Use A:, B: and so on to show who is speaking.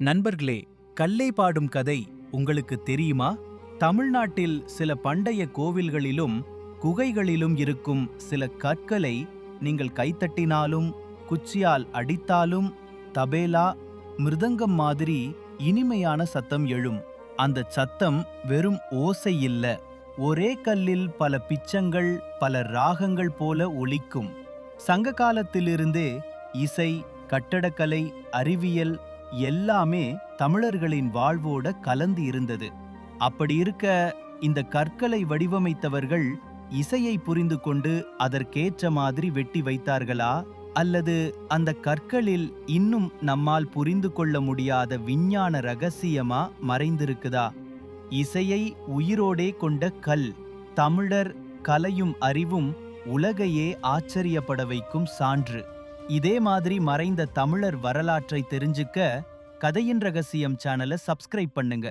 A: நண்பர்களே கல்லை பாடும் கதை உங்களுக்கு தெரியுமா? தமிழ்நாட்டில் சில பண்டைய கோவில்களிலும் குகைகளிலும் இருக்கும் சில கற்களை நீங்கள் கைத்தட்டினாலும் குச்சியால் அடித்தாலும் தபேலா மிருதங்கம் மாதிரி இனிமையான சத்தம் எழும். அந்த சத்தம் வெறும் ஓசை இல்ல ஒரே கல்லில் பல பிச்சங்கள் பல ராகங்கள் போல ஒலிக்கும். சங்க காலத்திலிருந்தே இசை கட்டடக்கலை அறிவியல் எல்லாமே தமிழர்களின் வாழ்வோட கலந்து இருந்தது. அப்படி இருக்க இந்த கற்களை வடிவமைத்தவர்கள் இசையை புரிந்து கொண்டு அதற்கேற்ற மாதிரி வெட்டி வைத்தார்களா? அல்லது அந்த கற்களில் இன்னும் நம்மால் புரிந்து கொள்ள முடியாத விஞ்ஞான ரகசியமா மறைந்திருக்குதா? இசையை உயிரோடே கொண்ட கல் தமிழர் கலையும் அறிவும் உலகையே ஆச்சரியப்பட வைக்கும் சான்று. இதே மாதிரி மறைந்த தமிழர் வரலாற்றை தெரிஞ்சுக்க கதையின் ரகசியம் சேனலை சப்ஸ்கிரைப் பண்ணுங்க.